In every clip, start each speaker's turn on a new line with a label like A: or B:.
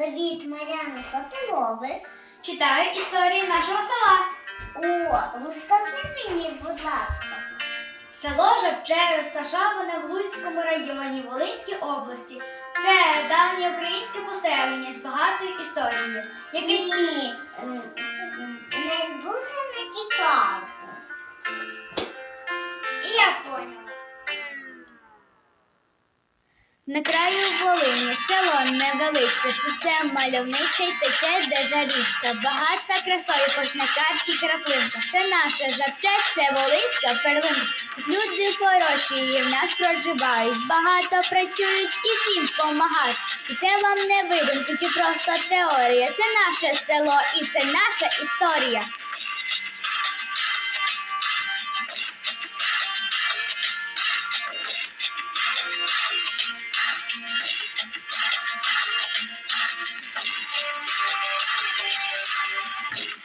A: Привіт, Маряна, що ти робиш?
B: Читаю історії нашого села.
A: О, розкажи мені, будь ласка.
B: Село Жабче розташоване в Луцькому районі Волинській області. Це давнє українське поселення з багатою історією, яке
A: Ні, не дуже
B: На краю Волині село невеличке, тут все мальовниче й тече держа річка. Багата красою кошнакарські краплинка. Це наша жабче, це волинська перлинка. Тут люди хороші і в нас проживають. Багато працюють і всім помагають. Це вам не видумки чи просто теорія. Це наше село і це наша історія.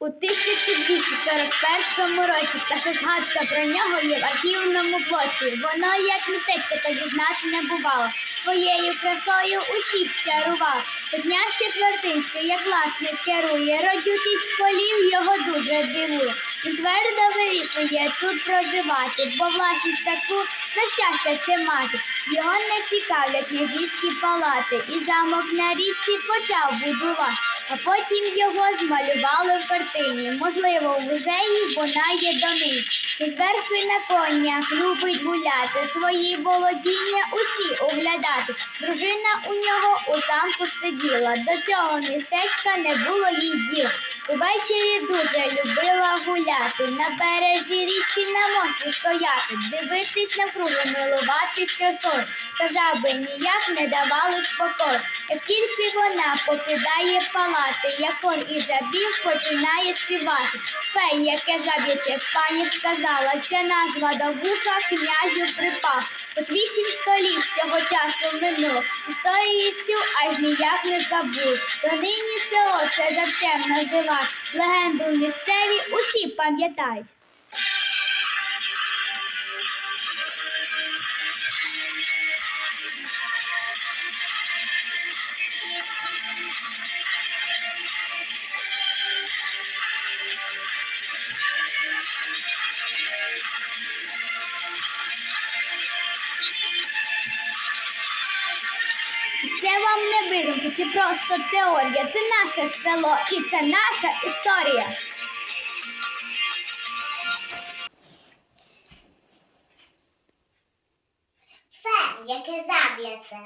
B: У 1241 році перша згадка про нього є в архівному блоці. Воно як містечко тоді знати не бувало. Своєю красою усіх чарував. Князь Четвертинський, як власник керує, родючість полів його дуже дивує. Він твердо вирішує тут проживати, бо власність таку за щастя це мати. Його не цікавлять князівські палати, і замок на річці почав будувати. А потім його змалювали в картині. Можливо, в музеї вона є донині. І зверху на конях любить гуляти, свої володіння усі оглядати. Дружина у нього у замку сиділа. До цього містечка не було їй діла. Увечері дуже любила гуляти, на бережі річці на мосі стояти, дивитись навкруги, милуватись красою. Та жаби ніяк не давали спокою. Як тільки вона покидає палати, як он і жабів починає співати. Фей, яке жаб'яче пані сказала, ця назва до вуха князю припав. Ось вісім століть цього часу минуло. Історію цю аж ніяк не забув. Донині село це жабчем називають. Легенду місцеві усі пам'ятають. Це вам не видумки чи просто теорія. Це наше село і це наша історія.
A: Фе, яке заб'ється.